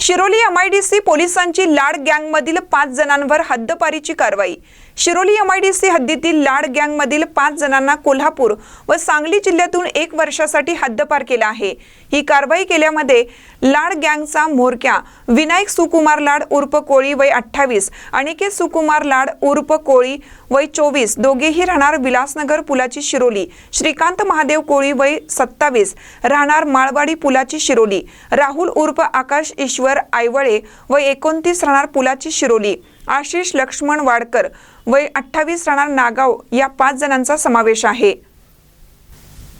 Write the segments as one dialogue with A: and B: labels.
A: Shiroli MIDC पोलिसांची लाड गँगमधील पाच जणांवर हद्दपारीची कारवाई. शिरोली एमआयडीसी हद्दीतील लाड गँगमधील पाच जणांना कोल्हापूर व सांगली जिल्ह्यातून एक वर्षासाठी हद्दपार केला आहे. ही कारवाई केल्यामध्ये लाड गँगचा म्होरक्या विनायक सुकुमार लाड उर्फ कोळी वय अठ्ठावीस अनिकेत सुकुमार लाड उर्फ कोळी वय चोवीस दोघेही राहणार विलासनगर पुलाची शिरोली श्रीकांत महादेव कोळी वय सत्तावीस राहणार माळवाडी पुलाची शिरोली राहुल उर्फ आकाश ईश्वर आयवळे व एकोणतीस राहणार पुलाची शिरोली आशिष लक्ष्मण वाडकर वय अठ्ठावीस राहणार नागाव या पाच जणांचा समावेश आहे.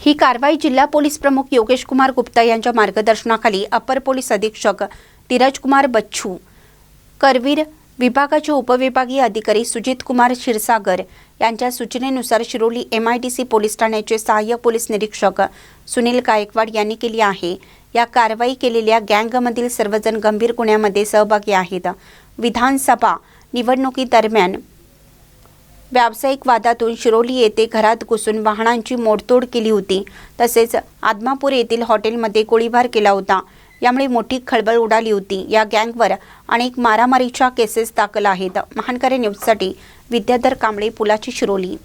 B: ही कारवाई जिल्हा पोलीस प्रमुख योगेश कुमार गुप्ता यांच्या मार्गदर्शनाखाली अपर पोलीस अधीक्षक धीरज कुमार बच्छू करवीर विभागाचे उपविभागीय अधिकारी सुजित कुमार क्षीरसागर यांच्या सूचनेनुसार Shiroli M I T C police ठाण्याचे सहाय्यक पोलीस निरीक्षक सुनील गायकवाड यांनी केली आहे. या कारवाई केलेल्या गँगमधील सर्वजण गंभीर गुन्ह्यामध्ये सहभागी आहेत. विधानसभा निवडणुकीदरम्यान व्यावसायिक वादातून शिरोली येथे घरात घुसून वाहनांची मोडतोड केली होती. तसेच आदमापूर येथील हॉटेलमध्ये गोळीबार केला होता. यामुळे मोठी खळबळ उडाली होती. या गँगवर अनेक मारामारीच्या केसेस दाखल आहेत. महानकरे न्यूजसाठी विद्याधर कांबळे पुलाची शिरोली.